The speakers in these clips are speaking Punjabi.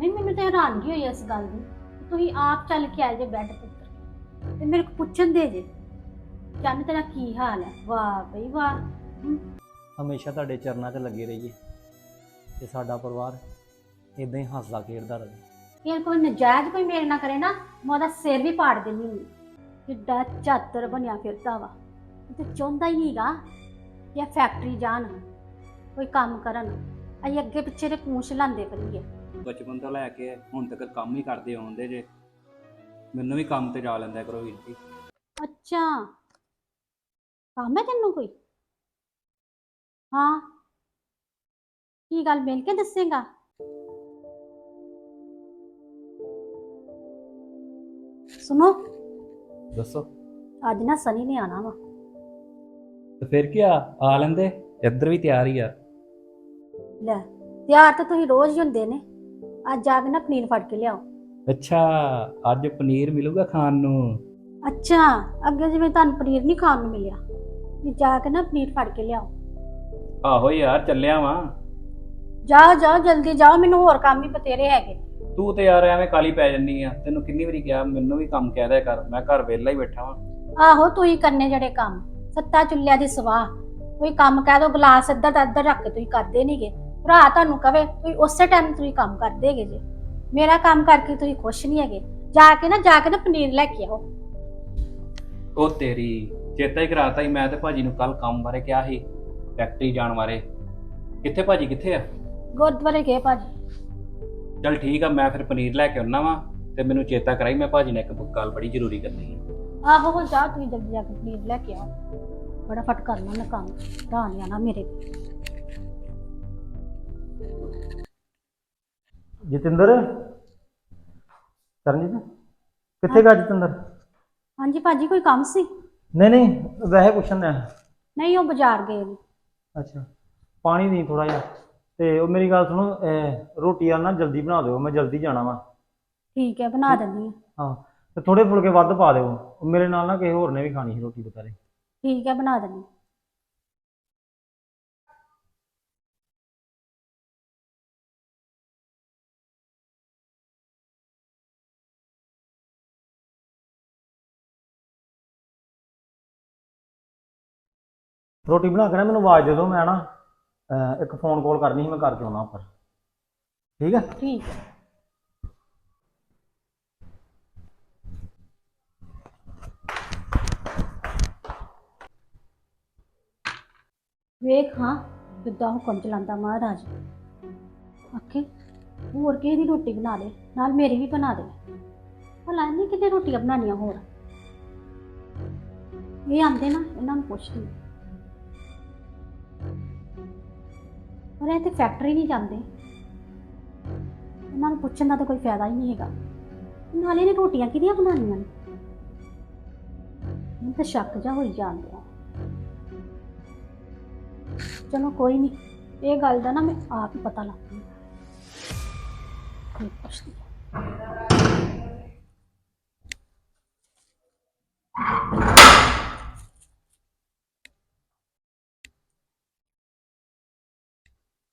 ਨਹੀਂ ਮੈਨੂੰ ਤਾਂ ਹੈਰਾਨਗੀ ਹੋਈ ਇਸ ਗੱਲ ਦੀ ਤੁਸੀਂ ਆਪ ਚੱਲ ਕੇ ਆਏ ਜੇ ਬੈੱਡ ਤੇ ਉੱਤਰ ਤੇ ਮੇਰੇ ਕੋ ਪੁੱਛਣ ਦੇ ਜੇ ਚੰਨ ਤੇਰਾ ਕੀ ਹਾਲ ਹੈ? ਵਾਹ ਬਈ ਵਾਹ। ਹਮ, ਹਮੇਸ਼ਾ ਤੁਹਾਡੇ ਚਰਨਾਂ 'ਚ ਲੱਗੇ ਰਹੀਏ। ਤੇ ਸਾਡਾ ਪਰਿਵਾਰ ਇਦਾਂ ਹੀ ਹੱਸਦਾ ਖੇਡਦਾ ਰਹੇ। ਇਹ ਕੋਈ ਨਜਾਇਜ਼ ਕੋਈ ਮੇਰੇ ਨਾਲ ਕਰੇ ਨਾ ਮੈਂ ਉਹਦਾ ਸਿਰ ਵੀ ਪਾੜ ਦੇਣੀ ਹੁੰਦੀ। ਕਿੱਡਾ ਚਾਤਰ ਬਣਿਆ ਫਿਰਦਾ ਵਾ। ਇਹ ਤੇ ਚਾਹੁੰਦਾ ਹੀ ਨਹੀਂਗਾ ਕਿ ਇਹ ਫੈਕਟਰੀ ਜਾਣ ਕੋਈ ਕੰਮ ਕਰਨ। ਅਸੀਂ ਅੱਗੇ ਪਿੱਛੇ ਦੇ ਪੂੰਛ ਲਾਂਦੇ ਕਰੀਏ ਬਚਪਨ ਤੋਂ ਲੈ ਕੇ ਹੁਣ ਤੱਕ ਕੰਮ ਹੀ ਕਰਦੇ ਆਉਂਦੇ ਜੇ। ਮੈਨੂੰ ਵੀ ਕੰਮ ਤੇ ਜਾ ਲੈਂਦਾ ਕਰੋ ਵੀਰ ਜੀ। ਅੱਛਾ। ਕੰਮ ਹੈ ਤੈਨੂੰ ਕੋਈ? ਹਾਂ। ਕੀ ਗੱਲ ਮਿਲ ਕੇ ਦੱਸੇਗਾ? ਸੁਣੋ। ਦੱਸੋ। ਅੱਜ ਨਾ ਸਨੀ ਨੇ ਆਣਾ ਵਾ। ਤੇ ਫਿਰ ਕੀ ਆ? ਆ ਲੈਂਦੇ? ਇੱਧਰ ਵੀ ਤਿਆਰ ਹੀ ਆ। ਲੈ ਤਿਆਰ ਤਾਂ ਤੁਸੀਂ ਰੋਜ਼ ਹੀ ਹੁੰਦੇ ਨੇ। ਅੱਜ ਜਾ ਕੇ ਨਾ ਪਨੀਰ ਫੜ ਕੇ ਲਿਆਓ। ਅੱਛਾ ਅੱਜ ਪਨੀਰ ਮਿਲੂਗਾ ਖਾਣ ਨੂੰ? ਅੱਛਾ ਅੱਗੇ ਜਿਵੇਂ ਤੁਹਾਨੂੰ ਪਨੀਰ ਨਹੀਂ ਖਾਣ ਨੂੰ ਮਿਲਿਆ ਵੀ ਜਾ ਕੇ ਨਾ ਪਨੀਰ ਫੜ ਕੇ ਲਿਆਓ। ਆਹੋ ਯਾਰ ਚੱਲਿਆ ਵਾਂ। ਜਾਓ ਜਾਓ ਜਲਦੀ ਜਾਓ ਮੈਨੂੰ ਹੋਰ ਕੰਮ ਵੀ ਬਤੇਰੇ ਹੈਗੇ। ਤੂੰ ਤੇ ਯਾਰ ਐਵੇਂ ਕਾਲੀ ਪੈ ਜੰਨੀ ਆ ਤੈਨੂੰ ਕਿੰਨੀ ਵਾਰੀ ਕਿਹਾ ਮੈਨੂੰ ਵੀ ਕੰਮ ਕਹਿ ਦਿਆ ਕਰ ਮੈਂ ਘਰ ਵਿਹਲਾ ਹੀ ਬੈਠਾ ਵਾਂ। ਆਹੋ ਤੁਸੀਂ ਕਰਨੇ ਜਿਹੜੇ ਕੰਮ ਸੱਤਾ ਚੁੱਲਿਆਂ ਦੀ ਸਵਾਹ। ਕੋਈ ਕੰਮ ਕਹਿ ਦੋ ਗਲਾਸ ਇੱਧਰ ਦਾ ਇੱਧਰ ਰੱਖ ਕੇ ਤੁਸੀਂ ਕਰਦੇ ਨਹੀਂਗੇ ਭਰਾ ਤੁਹਾਨੂੰ ਕਵੇ ਤੁਸੀਂ ਉਸੇ ਟਾਈਮ ਤੁਸੀਂ ਕੰਮ ਕਰਦੇਗੇ ਜੇ। ਮੇਰਾ ਕੰਮ ਕਰਕੇ ਤੁਸੀਂ ਖੁਸ਼ ਨਹੀਂ ਹੈਗੇ। ਜਾ ਕੇ ਨਾ ਜਾ ਕੇ ਨਾ ਪਨੀਰ ਲੈ ਕੇ ਆਓ। ਉਹ ਤੇਰੀ ਚੇਤਾ ਹੀ ਕਰਾਤਾ ਹੀ ਮੈਂ ਤੇ ਭਾਜੀ ਨੂੰ ਕੱਲ ਕੰਮ ਬਾਰੇ ਕਿਹਾ ਸੀ ਫੈਕਟਰੀ ਜਾਣ ਬਾਰੇ। ਕਿੱਥੇ ਭਾਜੀ ਕਿੱਥੇ ਆ? ਗੁਰਦੁਆਰੇ ਗਏ ਭਾਜੀ। ਚਲ ਠੀਕ ਆ ਮੈਂ ਫਿਰ ਪਨੀਰ ਲੈ ਕੇ ਆਉਣਾ ਵਾਂ ਤੇ ਮੈਨੂੰ ਚੇਤਾ ਕਰਾਈ ਮੈਂ ਭਾਜੀ ਨੇ ਇੱਕ ਗੱਲ ਬੜੀ ਜ਼ਰੂਰੀ ਕਰਨੀ ਹੈ ਆਹੋ ਹੋ ਜਾ ਤੁਸੀਂ ਜਲਦੀ ਜਾ ਕੇ ਪਨੀਰ ਲੈ ਕੇ ਆਓ। ਫਟਾਫਟ ਕਰ ਲਓ ਨਾ ਕੰਮ ਭਰਾ ਨੇ ਆਣਾ ਮੇਰੇ ਜਤਿੰਦਰ? ਚਰਨਜੀਤ? ਕਿੱਥੇ ਗਾ ਜਤਿੰਦਰ? ਹਾਂਜੀ ਭਾਜੀ ਕੋਈ ਕੰਮ ਸੀ? ਨਹੀਂ ਨਹੀਂ ਵੈਸੇ ਪੁੱਛਣ ਦਾ ਨਹੀਂ ਉਹ ਬਾਜ਼ਾਰ ਗਏ ਨੇ। ਅੱਛਾ ਪਾਣੀ ਨਹੀਂ ਥੋੜਾ ਜਿਹਾ। ਤੇ ਉਹ ਮੇਰੀ ਗੱਲ ਸੁਣੋ ਅਹ ਰੋਟੀ ਆ ਨਾ ਜਲਦੀ ਬਣਾ ਦਿਓ ਮੈਂ ਜਲਦੀ ਜਾਣਾ ਵਾ। ਠੀਕ ਹੈ ਬਣਾ ਦਿੰਦੀ ਹਾਂ। ਹਾਂ ਤੇ ਥੋੜੇ ਫੁਲਕੇ ਵੱਧ ਪਾ ਦਿਓ। ਉਹ ਮੇਰੇ ਨਾਲ ਨਾ ਕਿਸੇ ਹੋਰ ਨੇ ਵੀ ਖਾਣੀ ਸੀ ਰੋਟੀ ਦੁਪਹਿਰੇ ਠੀਕ ਹੈ ਬਣਾ ਦਿੰਦੀ ਹਾਂ। ਰੋਟੀ ਬਣਾ ਕੇ ਨਾ ਮੈਨੂੰ ਆਵਾਜ਼ ਦੇ ਦਿਓ ਮੈਂ ਨਾ ਅਹ ਇੱਕ ਫੋਨ ਕਾਲ ਕਰਨੀ ਸੀ ਮੈਂ ਕਰਕੇ ਆਉਣਾ ਉੱਪਰ। ਠੀਕ ਹੈ ਠੀਕ ਹੈ ਵੇਖ ਹਾਂ ਕਿੱਦਾਂ ਹੁਕਮ ਚਲਾਉਂਦਾ ਮਹਾਰਾਜ। ਆਖੇ ਹੋਰ ਕਿਸੇ ਦੀ ਰੋਟੀ ਬਣਾ ਦੇ ਨਾਲ ਮੇਰੀ ਵੀ ਬਣਾ ਦੇ। ਭਲਾ ਨਹੀਂ ਕਿਤੇ ਰੋਟੀਆਂ ਬਣਾਉਣੀਆਂ ਹੋਰ? ਇਹ ਆਂਦੇ ਨਾ ਇਹਨਾਂ ਨੂੰ ਪੁੱਛਦੀ। ਪਰ ਇਹ ਤੇ ਫੈਕਟਰੀ ਨਹੀਂ ਜਾਂਦੇ। ਇਹਨਾਂ ਨੂੰ ਪੁੱਛਣ ਦਾ ਤਾਂ ਕੋਈ ਫਾਇਦਾ ਹੀ ਨਹੀਂ ਹੈਗਾ। ਨਾਲੇ ਨੇ ਰੋਟੀਆਂ ਕਿਹਦੀਆਂ ਬਣਾਉਣੀਆਂ ਨੇ? ਮੈਨੂੰ ਤਾਂ ਸ਼ੱਕ ਜਾ ਹੋਈ ਜਾਂਦਾ ਚਲੋ ਕੋਈ ਨਹੀਂ, ਇਹ ਗੱਲ ਦਾ ਨਾ ਮੈਂ ਆਪ ਹੀ ਪਤਾ ਲਾਉਂਦੀ ਕੋਈ ਪੁੱਛਦੀ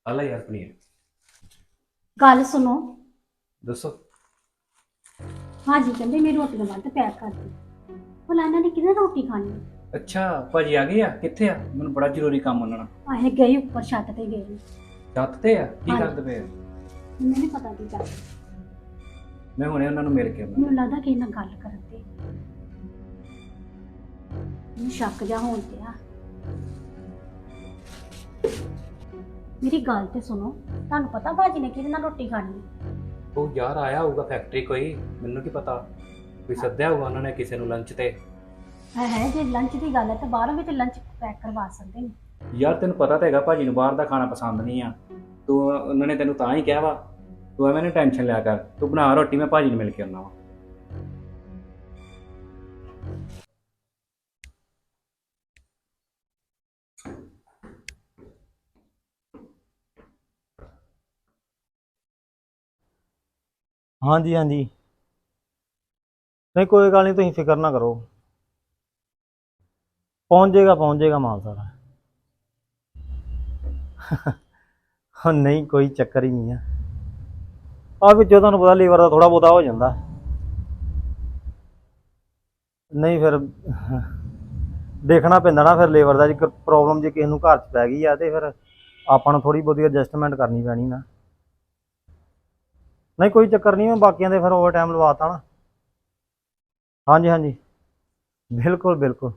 ਹਾਂ। ਆ ਲੈ ਯਾਰ ਪਨੀਰ। ਗੱਲ ਸੁਣੋ। ਦੱਸੋ। ਹਾਂਜੀ ਕਹਿੰਦੇ ਮੇਰੀ ਰੋਟੀਆਂ ਵੱਧ ਪੈਕ ਕਰ ਦੇ ਭਲਾ ਇਹਨਾਂ ਨੇ ਕਿਹਨੇ ਰੋਟੀ ਖਾਣੀ? ਅੱਛਾ ਭਾਜੀ ਆ ਗਏ ਆ? ਕਿੱਥੇ ਆ? ਮੈਨੂੰ ਬੜਾ ਜ਼ਰੂਰੀ ਕੰਮ ਉਹਨਾਂ ਨਾਲ। ਆਹੇ ਗਏ ਉੱਪਰ ਛੱਤ ਤੇ ਗਏ। ਛੱਤ ਤੇ ਆ? ਕੀ ਹਾਂਜੀ। ਕਰਦੇ ਪਏ ਆ? ਮੈਨੂੰ ਨਹੀਂ ਪਤਾ ਕੀ ਗੱਲ। ਮੈਂ ਹੁਣੇ ਉਹਨਾਂ ਨੂੰ ਮਿਲ ਕੇ ਆਉਣਾ ਮੈਨੂੰ ਲੱਗਦਾ ਕਿ ਇਹਨਾਂ ਗੱਲ ਕਰਨ ਤੇ। ਮੈਨੂੰ ਸ਼ੱਕ ਜਾ ਹੋਣ ਤੇ ਆ ਮੇਰੀ ਗੱਲ ਤੇ ਸੁਣੋ ਤੁਹਾਨੂੰ ਪਤਾ ਬਾਜੀ ਨੇ ਕਿਹਦੇ ਨਾਲ ਰੋਟੀ ਖਾਣੀ ਹੈ? ਉਹ ਯਾਰ ਆਇਆ ਹੋਊਗਾ ਫੈਕਟਰੀ ਕੋਈ ਮੈਨੂੰ ਕੀ ਪਤਾ? ਕੋਈ ਸੱਦਿਆ ਹੋਊਗਾ ਉਹਨਾਂ ਨੇ ਕਿਸੇ ਨੂੰ ਲੰਚ ਤੇ? ਹੈ ਹੈ ਜੇ ਲੰਚ ਦੀ ਗੱਲ ਹੈ ਤਾਂ ਬਾਹਰੋਂ ਵੀ ਤੇ ਲੰਚ ਪੈਕ ਕਰਵਾ ਸਕਦੇ ਨੇ। ਯਾਰ ਤੈਨੂੰ ਪਤਾ ਤਾਂ ਹੈਗਾ ਭਾਜੀ ਨੂੰ ਬਾਹਰ ਦਾ ਖਾਣਾ ਪਸੰਦ ਨਹੀਂ ਆ। ਤੂੰ ਉਹਨਾਂ ਨੇ ਤੈਨੂੰ ਤਾਂ ਹੀ ਕਿਹਾ ਵਾ ਤੂੰ ਐਵੇਂ ਨਹੀਂ ਟੈਨਸ਼ਨ ਲਿਆ ਕਰ ਤੂੰ ਬਣਾ ਰੋਟੀ ਮੈਂ ਭਾਜੀ ਨੂੰ ਮਿਲ ਕੇ ਆਉਣਾ ਵਾ। ਹਾਂਜੀ ਹਾਂਜੀ। ਨਹੀਂ, ਕੋਈ ਗੱਲ ਨਹੀਂ, ਤੁਸੀਂ ਫਿਕਰ ਨਾ ਕਰੋ। ਪਹੁੰਚ ਜਾਏਗਾ ਪਹੁੰਚ ਜਾਏਗਾ ਮਾਲ ਸਾਰਾ। ਹਾਂ, ਨਹੀਂ, ਕੋਈ ਚੱਕਰ ਹੀ ਨਹੀਂ ਆ। ਆ ਵਿੱਚੋਂ ਤੁਹਾਨੂੰ ਪਤਾ ਲੀਵਰ ਦਾ ਥੋੜਾ ਬਹੁਤਾ ਹੋ ਜਾਂਦਾ। ਨਹੀਂ, ਫਿਰ ਦੇਖਣਾ ਪੈਂਦਾ ਨਾ, ਫਿਰ ਲੇਬਰ ਦਾ ਜੇ ਪ੍ਰੋਬਲਮ ਜੇ ਕਿਸੇ ਨੂੰ ਘਰ 'ਚ ਪੈ ਗਈ ਆ ਤੇ ਫਿਰ ਆਪਾਂ ਨੂੰ ਥੋੜੀ ਬਹੁਤੀ ਐਡਜਸਟਮੈਂਟ ਕਰਨੀ ਪੈਣੀ ਨਾ। ਨਹੀਂ ਕੋਈ ਚੱਕਰ ਨਹੀਂ ਮੈਂ ਬਾਕੀਆਂ ਦੇ ਫਿਰ ਓਵਰ ਟਾਈਮ ਲਵਾਤਾ ਨਾ। ਹਾਂਜੀ ਹਾਂਜੀ। ਬਿਲਕੁਲ ਬਿਲਕੁਲ।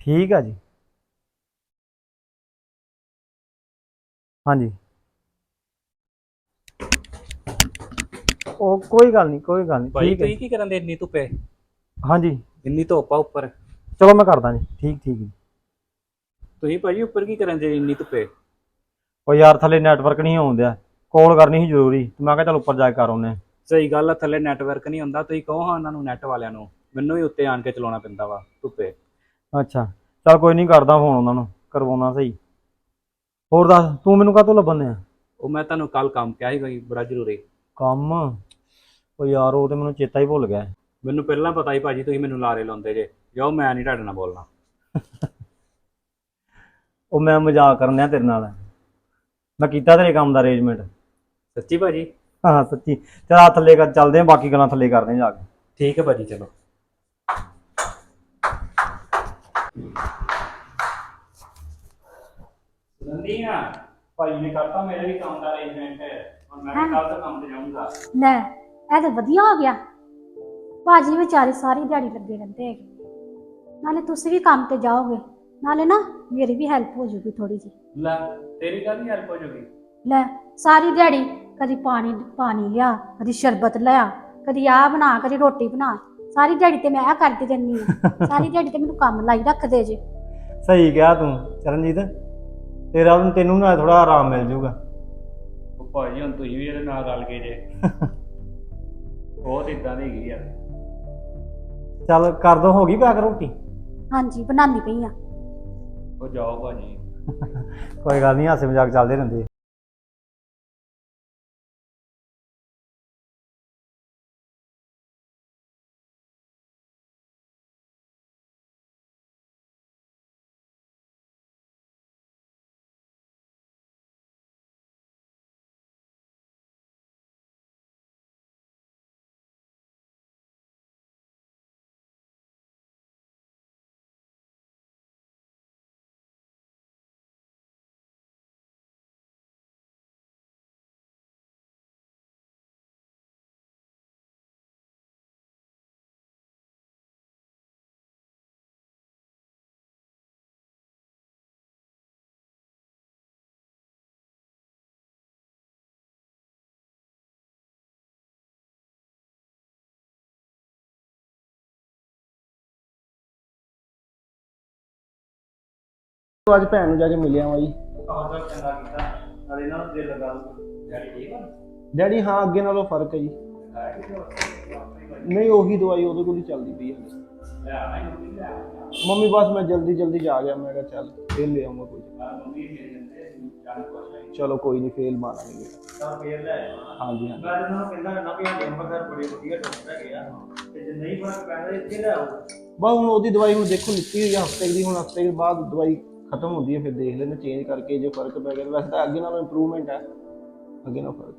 ਠੀਕ ਆ ਜੀ। ਹਾਂਜੀ। ਉਹ ਕੋਈ ਗੱਲ ਨਹੀਂ ਕੋਈ ਗੱਲ ਨਹੀਂ। ਭਾਈ ਠੀਕ ਹੈ ਤੁਸੀਂ ਕੀ ਕਰਨ ਦੇ ਇੰਨੀ ਧੁੱਪੇ ਹਾਂਜੀ। ਇੰਨੀ ਧੁੱਪ ਆ ਉੱਪਰ। ਚਲੋ ਮੈਂ ਕਰਦਾ ਜੀ। ਠੀਕ ਠੀਕ ਜੀ। ਤੁਸੀਂ ਭਾਜੀ ਉੱਪਰ ਕੀ ਕਰਨ ਦੇ ਇੰਨੀ ਧੁੱਪੇ ਉਹ ਯਾਰ ਥੱਲੇ ਨੈਟਵਰਕ ਨਹੀਂ ਆਉਂਦਿਆ ਕਾਲ ਕਰਨੀ ਸੀ ਜ਼ਰੂਰੀ। ਤੇ ਮੈਂ ਕਿਹਾ ਚੱਲ ਉੱਪਰ ਜਾ ਕੇ ਕਰ ਆਉਨੇ ਸਹੀ ਗੱਲ ਆ ਥੱਲੇ ਨੈਟਵਰਕ ਨਹੀਂ ਹੁੰਦਾ। ਤੁਸੀਂ ਕਹੋ ਹਾਂ ਉਹਨਾਂ ਨੂੰ ਨੈਟ ਵਾਲਿਆਂ ਨੂੰ। ਮੈਨੂੰ ਵੀ ਉੱਤੇ ਆਣ ਕੇ ਚਲਾਉਣਾ ਪੈਂਦਾ ਵਾ ਧੁੱਪੇ। ਅੱਛਾ। ਚੱਲ ਕੋਈ ਨਹੀਂ ਕਰਦਾ ਫੋਨ ਉਹਨਾਂ ਨੂੰ। ਕਰਵਾਉਣਾ ਸਹੀ। ਹੋਰ ਦੱਸ ਤੂੰ ਮੈਨੂੰ ਕਾਹਤੋਂ ਲੱਭਣ ਆ ਉਹ ਮੈਂ ਤੁਹਾਨੂੰ ਕੱਲ ਕੰਮ ਕਿਹਾ ਸੀ ਕੋਈ ਬੜਾ ਜ਼ਰੂਰੀ। ਕੰਮ? ਉਹ ਯਾਰ ਉਹ ਤੇ ਮੈਨੂੰ ਚੇਤਾ ਹੀ ਭੁੱਲ ਗਿਆ। ਮੈਨੂੰ ਪਹਿਲਾਂ ਪਤਾ ਹੀ ਭਾਜੀ ਤੁਸੀਂ ਮੈਨੂੰ ਲਾਰੇ ਲਾਉਂਦੇ ਜੇ। ਜਾਓ ਮੈਂ ਨਹੀਂ ਤੁਹਾਡੇ ਨਾਲ ਬੋਲਣਾ। ਉਹ ਮੈਂ ਮਜ਼ਾਕ ਕਰਨ ਡਿਆ ਤੇਰੇ ਨਾਲ। ਮੈਂ ਕੀਤਾ ਤੇਰੇ ਕੰਮ ਦਾ ਅਰੇਂਜਮੈਂਟ ਸੱਚੀ ਭਾਜੀ? ਹਾਂ ਸੱਚੀ। ਚੱਲ ਆ ਥੱਲੇ ਕਰ ਚੱਲਦੇ ਆ ਬਾਕੀ ਗੱਲਾਂ ਥੱਲੇ ਕਰਦੇ ਆ ਜਾ ਕੇ। ਠੀਕ ਹੈ ਭਾਜੀ ਚਲੋ। ਸੁਣਦੀਆਂ ਭਾਈ ਨੇ ਕਰਤਾ ਮੇਰੇ ਵੀ ਕੰਮ ਦਾ ਅਰੇਂਜਮੈਂਟ ਹੁਣ ਮੈਂ ਵੀ ਕੱਲ ਤੋਂ ਕੰਮ ਤੇ ਜਾਊਂਗਾ। ਲੈ ਇਹ ਤਾਂ ਵਧੀਆ ਹੋ ਗਿਆ। ਭਾਜੀ ਵਿਚਾਰੇ ਸਾਰੀ ਦਿਹਾੜੀ ਲੱਗੇ ਰਹਿੰਦੇ ਹੈਗੇ। ਨਾਲੇ ਤੁਸੀਂ ਵੀ ਕੰਮ ਤੇ ਜਾਓਗੇ। ਨਾਲੇ ਨਾ ਮੇਰੀ ਵੀ ਹੈਲਪ ਹੋ ਜੂਗੀ ਥੋੜੀ ਜੀ ਲੈ ਤੇਰੀ ਕਾਹਦੀ ਹੈਲਪ ਹੋ ਜੂਗੀ? ਲੈ ਸਾਰੀ ਦਿਹਾੜੀ ਕਦੀ ਪਾਣੀ ਪਾਣੀ ਲਿਆ ਕਦੀ ਸ਼ਰਬਤ ਲਿਆ ਕਦੀ ਆਹ ਬਣਾ ਕਦੀ ਰੋਟੀ ਬਣਾ। ਸਾਰੀ ਦਿਹਾੜੀ ਤੇ ਮੈਂ ਆ ਕਰਦੀ ਰਹਿੰਦੀ ਹਾਂ। ਸਾਰੀ ਦਿਹਾੜੀ ਤੇ ਮੈਨੂੰ ਕੰਮ ਲਾਈ ਰੱਖਦੇ ਜੇ। ਸਹੀ ਕਿਹਾ ਤੂੰ ਚਰਨਜੀਤ। ਤੇਰਾ ਵੀ ਤੈਨੂੰ ਨਾ ਥੋੜਾ ਆਰਾਮ ਮਿਲ ਜਾਊਗਾ। ਉਹ ਭਾਜੀ ਹੁਣ ਤੁਸੀਂ ਵੀ ਇਹਦੇ ਨਾਲ ਰਲ ਗਏ ਜੇ। ਬਹੁਤ ਇਦਾਂ ਦੀ ਹੈਗੀ ਆ। ਚੱਲ ਕਰ ਦੋ ਹੋ ਗਈ ਪੈਕ ਰੋਟੀ? ਹਾਂਜੀ ਬਣਾਉਣੀ ਪਈ ਆ। ਉਹ ਜਾਓ ਭਾਜੀ। ਕੋਈ ਗੱਲ ਨਹੀਂ ਹਾਸੇ ਮਜ਼ਾਕ ਚੱਲਦੇ ਰਹਿੰਦੇ ਅੱਜ ਭੈਣ ਨੂੰ ਜਾ ਕੇ ਮਿਲਿਆ ਵਾ ਜੀ। ਆਹ ਚੰਗਾ ਕੀਤਾ। ਨਾਲੇ ਨਾ ਦਿਲ ਲਗਾ ਡੈਡੀ ਹਾਂ ਅੱਗੇ ਨਾਲੋਂ ਫ਼ਰਕ ਹੈ ਜੀ। ਨਹੀਂ ਉਹੀ ਦਵਾਈ ਉਹਦੇ ਕੋਲ ਹੀ ਚੱਲਦੀ ਪਈ ਹੈ। ਮੰਮੀ ਬਸ ਮੈਂ ਜਲਦੀ ਜਲਦੀ ਜਾ ਗਿਆ। ਮੈਂ ਕਿਹਾ ਚੱਲ ਫੇਰ ਲੈ ਆਉਂਗਾ ਕੋਈ। ਚਲੋ ਕੋਈ ਨਹੀਂ ਫੇਲ ਮਾਰਾਂਗੇ। ਤਾਂ ਫੇਰ ਲੈ ਹਾਂਜੀ ਹਾਂਜੀ। ਮੈਂ ਇਹਨਾਂ ਨੂੰ ਕਹਿੰਦਾ ਨਾ ਵੀ ਸਾਡੇ ਅੰਮ੍ਰਿਤਸਰ ਬੜੇ ਵਧੀਆ ਡਾਕਟਰ ਹੈਗੇ ਆ। ਤੇ ਜੇ ਨਹੀਂ ਫ਼ਰਕ ਪੈਂਦਾ ਇੱਥੇ ਲੈ ਆਓ। ਬਸ ਹੁਣ ਉਹਦੀ ਦਵਾਈ ਹੁਣ ਦੇਖੋ ਲਿੱਤੀ ਹੋਈ ਆ ਹਫ਼ਤੇ ਦੀ ਹੁਣ ਹਫ਼ਤੇ ਦੇ ਬਾਅਦ ਦਵਾਈ ਖਤਮ ਹੁੰਦੀ ਹੈ ਫਿਰ ਦੇਖ ਲੈਂਦੇ ਚੇਂਜ ਕਰਕੇ ਜੇ ਫ਼ਰਕ ਪੈ ਗਿਆ ਤਾਂ ਵੈਸੇ ਤਾਂ ਅੱਗੇ ਨਾਲੋਂ ਇੰਪਰੂਵਮੈਂਟ ਹੈ। ਅੱਗੇ ਨਾਲੋਂ ਫ਼ਰਕ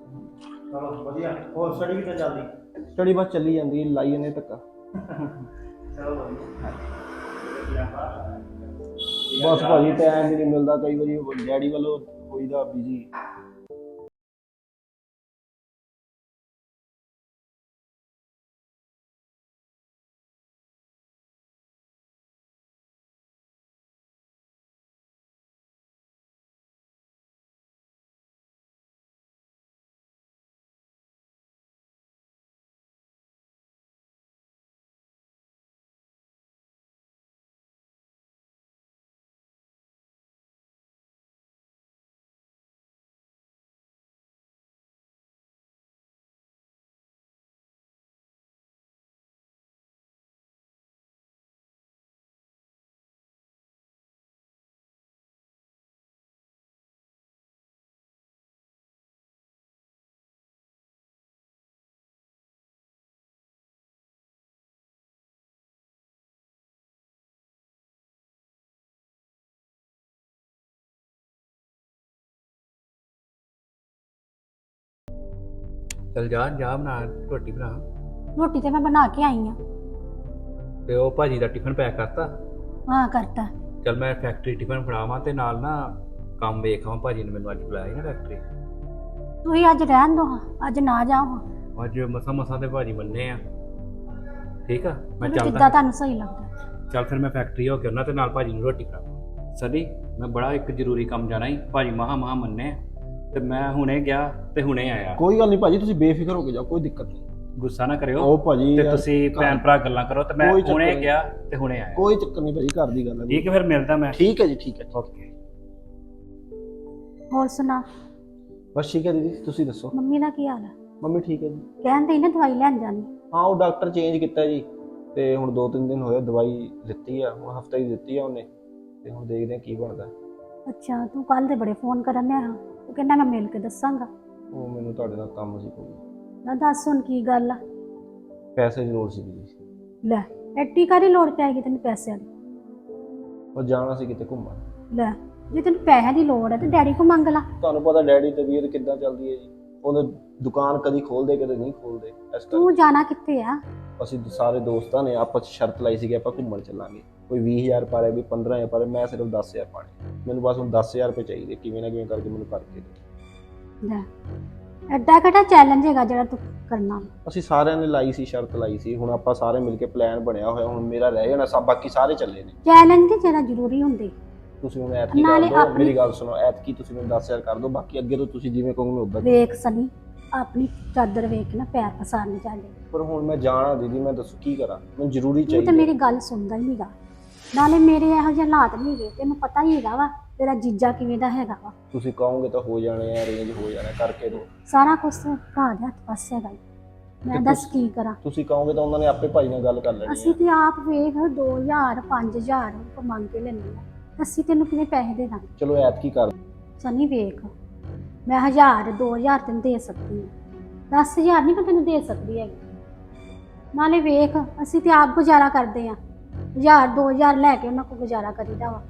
ਚਲੋ ਵਧੀਆ। ਹੋਰ ਸਟੱਡੀ ਕਿੱਦਾਂ ਚੱਲਦੀ? ਸਟੱਡੀ ਬਸ ਚੱਲੀ ਜਾਂਦੀ ਹੈ ਲਾਈ ਜਾਂਦੇ ਧੱਕਾ। ਚਲੋ ਵਧੀਆ। ਬਸ ਭਾਜੀ ਟਾਈਮ ਨਹੀਂ ਮਿਲਦਾ ਕਈ ਵਾਰੀ ਡੈਡੀ ਵੱਲੋਂ ਹੋਈਦਾ ਬਿਜ਼ੀ ਚਲ ਜਾ ਜਾ ਬਣਾ ਰੋਟੀ ਬਣਾ। ਰੋਟੀ ਤੇ ਮੈਂ ਬਣਾ ਕੇ ਆਈ ਆ। ਤੇ ਉਹ ਭਾਜੀ ਦਾ ਟਿਫਨ ਪੈਕ ਕਰਤਾ। ਹਾਂ ਕਰਤਾ। ਚਲ ਮੈਂ ਫੈਕਟਰੀ ਟਿਫਨ ਫੜਾਵਾਂ ਤੇ ਨਾਲ ਨਾ ਕੰਮ ਵੇਖਾਂ ਭਾਜੀ ਨੇ ਮੈਨੂੰ ਅੱਜ ਬੁਲਾਇਆ ਸੀ ਨਾ ਫੈਕਟਰੀ ਤੁਸੀਂ ਅੱਜ ਰਹਿਣ ਦੋ ਅੱਜ ਨਾ ਜਾਓ। ਹਾਂ। ਅੱਜ ਮਸਾ ਮਸਾ ਤੇ ਭਾਜੀ ਮੰਨੇ ਆ। ਠੀਕ ਆ ਮੈਂ ਚੱਲਦਾ। ਜਿੱਦਾਂ ਤੁਹਾਨੂੰ ਸਹੀ ਲੱਗਦਾ। ਚੱਲ ਫਿਰ ਮੈਂ ਫੈਕਟਰੀ ਹੋ ਕੇ ਉਹਨਾਂ ਤੇ ਨਾਲ ਭਾਜੀ ਨੂੰ ਰੋਟੀ ਖਵਾ ਸਦੀ ਮੈਂ ਬੜਾ ਇੱਕ ਜ਼ਰੂਰੀ ਕੰਮ ਜਾਣਾ ਸੀ। ਭਾਜੀ ਮਹਾ ਮਹਾ ਮੰਨੇ ਆ, ਤੇ ਮੈਂ ਹੁਣੇ ਗਿਆ ਤੇ ਹੁਣੇ ਆਇਆ। ਕੋਈ ਗੱਲ ਨਹੀਂ ਭਾਜੀ ਤੁਸੀਂ ਬੇਫਿਕਰ ਹੋ ਕੇ ਜਾਓ ਕੋਈ ਦਿੱਕਤ ਨਹੀਂ। ਗੁੱਸਾ ਨਾ ਕਰਿਓ। ਉਹ ਭਾਜੀ ਤੇ ਯਾਰ, ਤੁਸੀਂ ਭੈਣ ਭਰਾ ਗੱਲਾਂ ਕਰੋ ਤੇ ਮੈਂ ਕੋਈ ਚੱਕਰ ਹੁਣੇ ਨਹੀਂ। ਗਿਆ ਤੇ ਹੁਣੇ ਆਇਆ। ਕੋਈ ਚੱਕਰ ਨਹੀਂ ਭਾਜੀ ਘਰ ਦੀ ਗੱਲ ਹੈ ਠੀਕ ਹੈ ਫਿਰ ਮਿਲਦਾ ਮੈਂ। ਠੀਕ ਹੈ ਜੀ ਠੀਕ ਹੈ। ਓਕੇ। ਹੋਰ ਸੁਣਾ। ਬਸ ਠੀਕ ਹੈ ਦੀਦੀ ਤੁਸੀਂ ਦੱਸੋ। ਮੰਮੀ ਦਾ ਕੀ ਹਾਲ ਹੈ? ਮੰਮੀ ਠੀਕ ਹੈ ਜੀ। ਕਹਿੰਦੇ ਨਾ ਦਵਾਈ ਲੈਣ ਜਾਣੀ। ਹਾਂ ਉਹ ਡਾਕਟਰ ਚੇਂਜ ਕੀਤਾ ਜੀ ਤੇ ਹੁਣ 2-3 ਦਿਨ ਹੋਏ ਦਵਾਈ ਦਿੱਤੀ ਆ ਹੁਣ ਹਫਤਾ ਹੀ ਦਿੱਤੀ ਆ ਉਹਨੇ ਤੇ ਹੁਣ ਦੇਖਦੇ ਆ ਕੀ ਬਣਦਾ। ਅੱਛਾ ਤੂੰ ਕੱਲ ਦੇ ਬੜੇ ਫੋਨ ਕਰਨ ਹਾਂ। ਤੂੰ ਕਹਿੰਦਾ ਮੈਂ ਮਿਲ ਕੇ ਦੱਸਾਂਗਾ। ਉਹ ਮੈਨੂੰ ਤੁਹਾਡੇ ਨਾਲ ਕੰਮ ਸੀ ਕੋਈ। ਨਾ ਦੱਸ ਹੁਣ ਕੀ ਗੱਲ ਆ? ਪੈਸੇ ਦੀ ਲੋੜ ਸੀ ਜੀ ਲੈ ਐਡੀ ਕਾਰੀ ਲੋੜ ਪੈ ਗਈ ਤੈਨੂੰ ਪੈਸਿਆਂ ਦੀ? ਉਹ ਜਾਣਾ ਸੀ ਕਿਤੇ ਘੁੰਮਣ। ਲੈ ਜੇ ਤੈਨੂੰ ਪੈਸਿਆਂ ਦੀ ਲੋੜ ਹੈ ਤੇ ਡੈਡੀ ਕੋ ਮੰਗ ਲਾ। ਤੁਹਾਨੂੰ ਪਤਾ ਡੈਡੀ ਤਬੀਅਤ ਕਿੱਦਾਂ ਚੱਲਦੀ ਹੈ ਜੀ। ਉਹਨੇ ਦੁਕਾਨ ਕਦੀ ਖੋਲਦੇ ਕਦੇ ਨਹੀਂ ਖੋਲਦੇ। ਇਸ ਕਰਕੇ ਤੂੰ ਜਾਣਾ ਕਿੱਥੇ ਆ? ਅਸੀਂ ਸਾਰੇ ਦੋਸਤਾਂ ਨੇ ਆਪਸ 'ਚ ਸ਼ਰਤ ਲਾਈ ਸੀ ਕਿ ਆਪਾਂ ਘੁੰਮਣ ਚੱਲਾਂਗੇ। ਕੋਈ 20000 ਪਾ ਰਿਹਾ ਕੋਈ 15000 ਪਾ ਰਿਹਾ ਮੈਂ ਸਿਰਫ 10000 ਪਾਣੇ ਮੈਨੂੰ ਬਸ ਹੁਣ 10000 ਰੁਪਏ ਚਾਹੀਦੇ ਕਿਵੇਂ ਨਾ ਕਿਵੇਂ ਕਰਕੇ ਮੈਨੂੰ ਕਰਕੇ ਦਿਓ ਲੈ ਐਡਾ ਕਿਹੜਾ ਚੈਲੰਜ ਹੈਗਾ ਜਿਹੜਾ ਤੂੰ ਕਰਨਾ? ਅਸੀਂ ਸਾਰਿਆਂ ਨੇ ਲਾਈ ਸੀ ਸ਼ਰਤ ਲਾਈ ਸੀ ਹੁਣ ਆਪਾਂ ਸਾਰੇ ਮਿਲ ਕੇ ਪਲਾਨ ਬਣਿਆ ਹੋਇਆ ਹੁਣ ਮੇਰਾ ਰਹਿ ਜਾਣਾ ਸਭ ਬਾਕੀ ਸਾਰੇ ਚੱਲੇ ਨੇ। ਚੈਲੰਜ ਤੇ ਜਿਹੜਾ ਜ਼ਰੂਰੀ ਹੁੰਦੇ। ਤੁਸੀਂ ਹੁਣ ਐਤਕੀ ਕਰ ਨਾਲੇ ਦਿਓ ਆਪਣੀ- ਮੇਰੀ ਗੱਲ ਸੁਣੋ ਐਤਕੀ ਤੁਸੀਂ ਮੈਨੂੰ 10000 ਕਰ ਦਿਓ ਬਾਕੀ ਅੱਗੇ ਤੋਂ ਤੁਸੀਂ ਜਿਵੇਂ ਕਹੋਗੇ ਮੈਂ ਉਦਾਂ ਵੇਖ ਸਨੀ ਆਪਣੀ ਚਾਦਰ ਵੇਖ ਨਾ ਪੈਰ ਪਸਾਰਨੇ ਚਾਹੀਦੇ ਪਰ ਹੁਣ ਮੈਂ ਜਾਣਾ ਦੀਦੀ ਮੈਂ ਦੱਸੋ ਕੀ ਕਰਾਂ? ਮੈਨੂੰ ਜ਼ਰੂਰੀ ਤੂੰ ਤੇ ਚਾਹੀਦਾ। ਮੇਰੀ ਗੱਲ ਸੁਣਦਾ ਹੀ ਨਹੀਂਗਾ। ਨਾਲੇ ਮੇਰੇ ਇਹੋ ਜਿਹੇ ਹਾਲਾਤ ਨਹੀਂ ਹੈਗੇ ਤੈਨੂੰ ਪਤਾ ਹੀ ਹੈਗਾ ਵਾ ਤੇਰਾ ਜੀਜਾ ਕਿਵੇਂ ਦਾ ਹੈਗਾ ਵਾ। ਤੁਸੀਂ ਕਹੋਗੇ ਤਾਂ ਹੋ ਜਾਣੇ ਆ ਅਰੇਂਜ ਹੋ ਜਾਣਾ ਕਰਕੇ ਦਿਓ। ਸਾਰਾ ਕੁਝ ਭਰਾ ਦੇ ਹੱਥ ਪਾਸੇ ਹੈਗਾ ਈ। ਮੈਂ ਤੇ ਦੱਸ ਕੀ ਕਰਾਂ? ਤੁਸੀਂ ਕਹੋਗੇ ਤਾਂ ਉਹਨਾਂ ਨੇ ਆਪੇ ਭਾਈ ਨਾਲ ਗੱਲ ਕਰ ਲੈਣੀ ਅਸੀਂ ਤੇ ਆਪ ਵੇਖ 2000 5000 ਕੋ ਮੰਗ ਕੇ ਲੈਂਦੇ ਆ। ਅਸੀਂ ਤੈਨੂੰ ਕਿਵੇਂ ਪੈਸੇ ਦੇ ਦਾਂਗੇ? ਚਲੋ ਐਤਕੀ ਕਰ। ਸਨੀ ਵੇਖ। ਮੈਂ 1000 2000 ਤੈਨੂੰ ਦੇ ਸਕਦੀ ਹਾਂ। 10000 ਨਹੀਂ ਮੈਂ ਤੈਨੂੰ ਦੇ ਸਕਦੀ ਹੈਗੀ। ਨਾਲੇ ਵੇਖ ਅਸੀਂ ਤੇ ਆਪ ਗੁਜ਼ਾਰਾ ਕਰਦੇ ਆ 1000 2000 ਲੈ ਕੇ ਉਹਨਾਂ ਕੋ ਗੁਜ਼ਾਰਾ ਕਰੀਦਾ ਵਾ।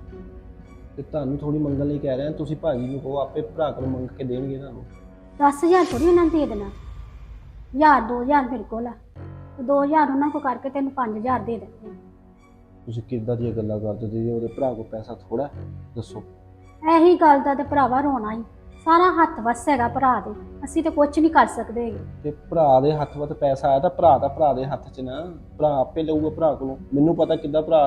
ਤੇ ਤੁਹਾਨੂੰ ਥੋੜੀ ਮੰਗਣ ਲਈ ਕਹਿ ਰਿਹਾ ਤੁਸੀਂ ਭਾਜੀ ਨੂੰ ਕਹੋ ਆਪੇ ਭਰਾ ਕੋਲ ਮੰਗ ਕੇ ਦੇਣਗੇ ਤੁਹਾਨੂੰ। 10000 ਥੋੜੀ ਉਹਨਾਂ ਨੂੰ ਦੇ ਦੇਣਾ। 1000 2000 ਮੇਰੇ ਕੋਲ ਆ। ਤੇ 2000 ਉਹਨਾਂ ਕੋ ਕਰਕੇ ਤੈਨੂੰ 5000 ਦੇ ਦੇਣਗੇ ਤੁਸੀਂ ਕਿੱਦਾਂ ਦੀਆਂ ਗੱਲਾਂ ਕਰਦੇ ਜੀ ਉਹਦੇ ਭਰਾ ਕੋਲ ਪੈਸਾ ਥੋੜਾ? ਦੱਸੋ। ਇਹੀ ਗੱਲ ਦਾ ਤੇ ਭਰਾਵਾ ਰੋਣਾ ਹੀ। ਸਾਰਾ ਹੱਥ ਵਸ ਹੈਗਾ ਭਰਾ ਦੇ। ਅਸੀਂ ਤੇ ਕੁਝ ਨਹੀਂ ਕਰ ਸਕਦੇ ਹੈਗੇ। ਤੇ ਭਰਾ ਦੇ ਹੱਥ ਵਿੱਚ ਪੈਸਾ ਆਇਆ ਤਾਂ ਭਰਾ ਤਾਂ ਭਰਾ ਦੇ ਹੱਥ 'ਚ ਨਾ। ਭਰਾ ਆਪੇ ਲਊਗਾ ਭਰਾ ਕੋਲੋਂ। ਮੈਨੂੰ ਪਤਾ ਕਿੱਦਾਂ ਭਰਾ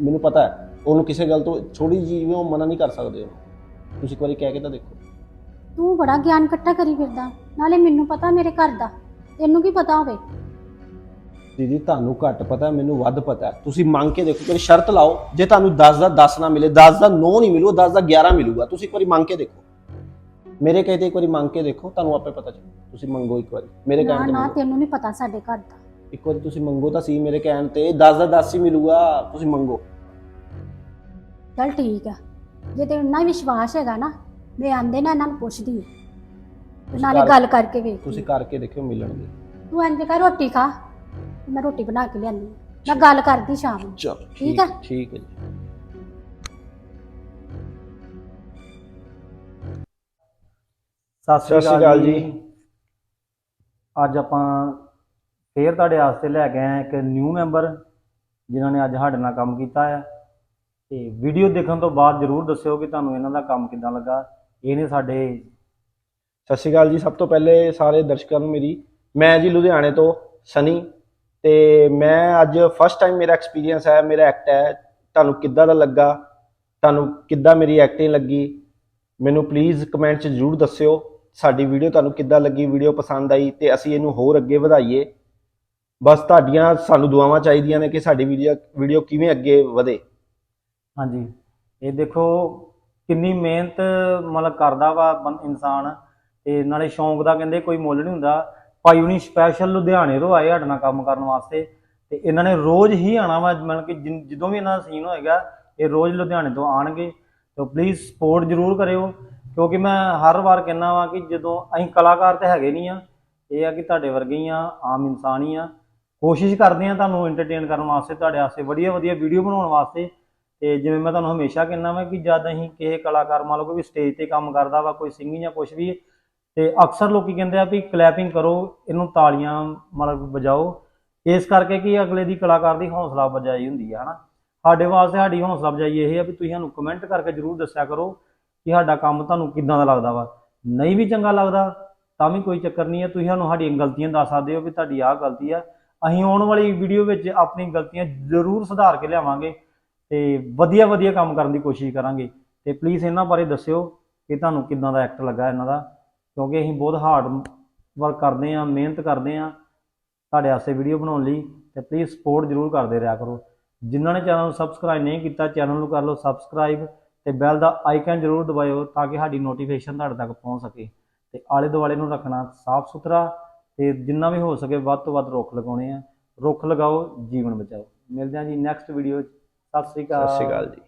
ਮੈਨੂੰ ਪਤਾ ਹੈ। ਉਹਨੂੰ ਕਿਸੇ ਗੱਲ ਤੋਂ ਥੋੜੀ ਜਿਹੀ ਵੀ ਉਹ ਮਨਾ ਨਹੀਂ ਕਰ ਸਕਦੇ ਤੁਸੀਂ ਇੱਕ ਵਾਰੀ ਕਹਿ ਕੇ ਤਾਂ ਦੇਖੋ। ਤੂੰ ਬੜਾ ਗਿਆਨ ਇਕੱਠਾ ਕਰੀ ਫਿਰਦਾ। ਨਾਲੇ ਮੈਨੂੰ ਪਤਾ ਮੇਰੇ ਘਰ ਦਾ। ਤੈਨੂੰ ਕੀ ਪਤਾ ਹੋਵੇ? ਦੀਦੀ ਤੁਹਾਨੂੰ ਘੱਟ ਪਤਾ ਮੈਨੂੰ ਵੱਧ ਪਤਾ ਹੈ। ਤੁਸੀਂ ਮੰਗ ਕੇ ਦੇਖੋ ਕੋਈ ਸ਼ਰਤ ਲਾਓ। ਜੇ ਤੁਹਾਨੂੰ 10 ਦਾ 10 ਨਾ ਮਿਲੇ 10 ਦਾ 9 ਨਹੀਂ ਮਿਲੂ 10 ਦਾ 11 ਮਿਲੂਗਾ ਤੁਸੀਂ ਇੱਕ ਵਾਰੀ ਮੰਗ ਕੇ ਦੇਖੋ। ਮੇਰੇ ਕਹੇ ਤੇ ਇੱਕ ਵਾਰੀ ਮੰਗ ਕੇ ਦੇਖੋ ਤੁਹਾਨੂੰ ਆਪੇ ਪਤਾ ਚੱਲੂ। ਤੁਸੀਂ ਮੰਗੋ ਇੱਕ ਵਾਰੀ। ਮੇਰੇ ਨਾ ਕਹਿਣ ਤੇ ਨਾ ਮੰਗੋ। ਤੈਨੂੰ ਨਹੀਂ ਪਤਾ ਸਾਡੇ ਘਰ ਦਾ। ਇੱਕ ਵਾਰੀ ਤੁਸੀਂ ਮੰਗੋ ਤਾਂ ਸੀ ਮੇਰੇ ਕਹਿਣ ਤੇ 10 ਦਾ 10 ਹੀ ਮਿਲੂਗਾ ਤੁਸੀਂ ਮੰਗੋ। ਚਲ ਠੀਕ ਆ। ਜੇ ਤੈਨੂੰ ਇੰਨਾ ਵਿਸ਼ਵਾਸ ਹੈਗਾ ਨਾ ਮੈਂ ਆਂਦੇ ਨਾ ਇਹਨਾਂ ਨੂੰ ਪੁੱਛਦੀ ਤੇ ਤੁਸੀਂ ਨਾਲੇ ਕਰ- ਗੱਲ ਕਰਕੇ ਵੇਖ ਤੁਸੀਂ ਕਰਕੇ ਦੇਖਿਓ ਮਿਲਣਗੇ ਤੂੰ ਇੰਜ ਕਰ ਰੋਟੀ ਖਾ। ਤੇ ਮੈਂ ਰੋਟੀ ਬਣਾ ਕੇ ਲਿਆਨੀ ਮੈਂ ਗੱਲ ਕਰਦੀ ਸ਼ਾਮ ਨੂੰ। ਚਲੋ ਠੀਕ ਆ? ਠੀਕ ਹੈ ਜੀ। ਸਤਿ ਸ਼੍ਰੀ ਅਕਾਲ ਜੀ। ਅੱਜ ਆਪਾਂ ਫੇਰ ਤੁਹਾਡੇ ਵਾਸਤੇ ਲੈ ਕੇ ਆਏ ਇੱਕ ਨਿਊ ਮੈਂਬਰ ਜਿਨ੍ਹਾਂ ਨੇ ਅੱਜ ਸਾਡੇ ਨਾਲ ਕੰਮ ਕੀਤਾ ਹੈ। ਤੇ ਵੀਡੀਓ ਦੇਖਣ ਤੋਂ ਬਾਅਦ ਜਰੂਰ ਦੱਸਿਓ ਕਿ ਤੁਹਾਨੂੰ ਇਹਨਾਂ ਦਾ ਕੰਮ ਕਿਦਾਂ ਲੱਗਾ। ਇਹ ਨੇ ਸਾਡੇ ਸਤਿ ਸ਼੍ਰੀ ਅਕਾਲ ਜੀ। ਸਭ ਤੋਂ ਪਹਿਲੇ ਸਾਰੇ ਦਰਸ਼ਕਾਂ ਨੂੰ ਮੇਰੀ ਮੈਂ ਜੀ ਲੁਧਿਆਣੇ ਤੋਂ ਸਨੀ। ਤੇ ਮੈਂ ਅੱਜ ਫਸਟ ਟਾਈਮ ਮੇਰਾ ਐਕਸਪੀਰੀਅੰਸ ਹੈ ਮੇਰਾ ਐਕਟ ਹੈ। ਤੁਹਾਨੂੰ ਕਿੱਦਾਂ ਦਾ ਲੱਗਾ? ਤੁਹਾਨੂੰ ਕਿੱਦਾਂ ਮੇਰੀ ਐਕਟਿੰਗ ਲੱਗੀ? ਮੈਨੂੰ ਪਲੀਜ਼ ਕਮੈਂਟ 'ਚ ਜ਼ਰੂਰ ਦੱਸਿਓ। ਸਾਡੀ ਵੀਡੀਓ ਤੁਹਾਨੂੰ ਕਿੱਦਾਂ ਲੱਗੀ, ਵੀਡੀਓ ਪਸੰਦ ਆਈ ਤੇ ਅਸੀਂ ਇਹਨੂੰ ਹੋਰ ਅੱਗੇ ਵਧਾਈਏ। ਬਸ ਤੁਹਾਡੀਆਂ ਸਾਨੂੰ ਦੁਆਵਾਂ ਚਾਹੀਦੀਆਂ ਨੇ ਕਿ ਸਾਡੀ ਵੀਡੀਓ ਵੀਡੀਓ ਕਿਵੇਂ ਅੱਗੇ ਵਧੇ। ਹਾਂਜੀ। ਇਹ ਦੇਖੋ, ਕਿੰਨੀ ਮਿਹਨਤ ਮਤਲਬ ਕਰਦਾ ਵਾ ਇਨਸਾਨ। ਤੇ ਨਾਲੇ ਸ਼ੌਂਕ ਦਾ ਕਹਿੰਦੇ ਕੋਈ ਮੁੱਲ ਨਹੀਂ ਹੁੰਦਾ। ਭਾਈ ਹੁਣੀ ਸਪੈਸ਼ਲ ਲੁਧਿਆਣੇ ਤੋਂ ਆਏ ਸਾਡੇ ਨਾਲ ਕੰਮ ਕਰਨ ਵਾਸਤੇ। ਤੇ ਇਹਨਾਂ ਨੇ ਰੋਜ਼ ਹੀ ਆਣਾ ਵਾ, ਮਤਲਬ ਕਿ ਜਿਨ- ਜਦੋਂ ਵੀ ਇਹਨਾਂ ਦਾ ਸੀਨ ਹੋਏਗਾ, ਇਹ ਰੋਜ਼ ਲੁਧਿਆਣੇ ਤੋਂ ਆਣਗੇ ਤੇ ਪਲੀਜ਼ ਸਪੋਰਟ ਜ਼ਰੂਰ ਕਰਿਓ। ਕਿਉਂਕਿ ਮੈਂ ਹਰ ਵਾਰ ਕਹਿੰਦਾ ਵਾਂ ਕਿ ਜਦੋਂ ਅਸੀਂ ਕਲਾਕਾਰ ਤੇ ਹੈਗੇ ਨਹੀਂ ਆ, ਇਹ ਆ ਕਿ ਤੁਹਾਡੇ ਵਰਗੇ ਹੀ ਆ, ਆਮ ਇਨਸਾਨ ਹੀ ਆ। ਕੋਸ਼ਿਸ਼ ਕਰਦੇ ਆ ਤੁਹਾਨੂੰ ਐਂਟਰਟੇਨ ਕਰਨ ਵਾਸਤੇ, ਤੁਹਾਡੇ ਵਾਸਤੇ ਵਧੀਆ ਵਧੀਆ ਵੀਡੀਓ ਬਣਾਉਣ ਵਾਸਤੇ। ਤੇ ਜਿਵੇਂ ਮੈਂ ਤੁਹਾਨੂੰ ਹਮੇਸ਼ਾ ਕਹਿੰਦਾ ਵਾਂ ਕਿ ਜਦ ਅਸੀਂ ਕਿਸੇ ਕਲਾਕਾਰ ਮੰਨ ਲਓ ਕੋਈ ਸਟੇਜ ਤੇ ਕੰਮ ਕਰਦਾ ਵਾ, ਕੋਈ ਸਿੰਗਿੰਗ ਜਾਂ ਕੁਝ ਵੀ, ਤੇ ਅਕਸਰ ਲੋਕੀ ਕਹਿੰਦੇ ਆ ਵੀ ਕਲੈਪਿੰਗ ਕਰੋ, ਇਹਨੂੰ ਤਾਲੀਆਂ ਮਤਲਬ ਵਜਾਓ। ਇਸ ਕਰਕੇ ਕਿ ਅਗਲੇ ਦੀ ਕਲਾਕਾਰ ਦੀ ਹੌਸਲਾ ਅਫਜ਼ਾਈ ਹੁੰਦੀ ਹੈ ਹਨਾ। ਸਾਡੇ ਵਾਸਤੇ ਸਾਡੀ ਹੌਸਲਾ ਅਫਜ਼ਾਈ ਇਹ ਹੈ ਵੀ ਤੁਸੀਂ ਸਾਨੂੰ ਕਮੈਂਟ ਕਰਕੇ ਜਰੂਰ ਦੱਸਿਆ ਕਰੋ। ਕਿ ਸਾਡਾ ਕੰਮ ਤੁਹਾਨੂੰ ਕਿੱਦਾਂ ਦਾ ਲੱਗਦਾ ਵਾ। ਨਹੀਂ ਵੀ ਚੰਗਾ ਲੱਗਦਾ, ਤਾਂ ਵੀ ਕੋਈ ਚੱਕਰ ਨਹੀਂ ਹੈ। ਤੁਸੀਂ ਸਾਨੂੰ ਸਾਡੀਆਂ ਗਲਤੀਆਂ ਦੱਸ ਸਕਦੇ ਹੋ ਵੀ ਤੁਹਾਡੀ ਆਹ ਗਲਤੀ ਆ। ਅਸੀਂ ਆਉਣ ਵਾਲੀ ਵੀਡੀਓ ਵਿੱਚ ਆਪਣੀ ਗਲਤੀਆਂ ਜ਼ਰੂਰ ਸੁਧਾਰ ਕੇ ਲਿਆਵਾਂਗੇ ਤੇ ਵਧੀਆ ਵਧੀਆ ਕੰਮ ਕਰਨ ਦੀ ਕੋਸ਼ਿਸ਼ ਕਰਾਂਗੇ। ਤੇ ਪਲੀਜ਼ ਇਹਨਾਂ ਬਾਰੇ ਦੱਸਿਓ ਕਿ ਤੁਹਾਨੂੰ ਕਿੱਦਾਂ ਦਾ ਐਕਟ ਲੱਗਾ ਇਹਨਾਂ ਦਾ, ਕਿਉਂਕਿ ਅਸੀਂ ਬਹੁਤ ਹਾਰਡ ਵਰਕ ਕਰਦੇ ਆ ਮਿਹਨਤ ਕਰਦੇ ਆ ਤੁਹਾਡੇ ਵਾਸਤੇ ਵੀਡੀਓ ਬਣਾਉਣ ਲਈ। ਤੇ ਪਲੀਜ਼ ਸਪੋਰਟ ਜ਼ਰੂਰ ਕਰਦੇ ਰਿਹਾ ਕਰੋ। ਜਿਨ੍ਹਾਂ ਨੇ ਚੈਨਲ ਨੂੰ ਸਬਸਕ੍ਰਾਈਬ ਨਹੀਂ ਕੀਤਾ ਚੈਨਲ ਨੂੰ ਕਰ ਲਓ ਸਬਸਕ੍ਰਾਈਬ ਤੇ ਬੈਲ ਦਾ ਆਈਕਨ ਜ਼ਰੂਰ ਦਬਾਇਓ ਤਾਂ ਕਿ ਸਾਡੀ ਨੋਟੀਫਿਕੇਸ਼ਨ ਤੁਹਾਡੇ ਤੱਕ ਪਹੁੰਚ ਸਕੇ। ਤੇ ਆਲੇ ਦੁਆਲੇ ਨੂੰ ਰੱਖਣਾ ਸਾਫ਼ ਸੁਥਰਾ ਤੇ ਜਿੰਨਾ ਵੀ ਹੋ ਸਕੇ ਵੱਧ ਤੋਂ ਵੱਧ ਰੁੱਖ ਲਗਾਉਣੇ ਆ। ਰੁੱਖ ਲਗਾਓ, ਜੀਵਨ ਬਚਾਓ। ਮਿਲਦੇ ਹਾਂ ਜੀ ਨੈਕਸਟ ਵੀਡੀਓ 'ਚ। ਸਤਿ ਸ੍ਰੀ ਅਕਾਲ। ਸਤਿ ਸ਼੍ਰੀ ਅਕਾਲ ਜੀ।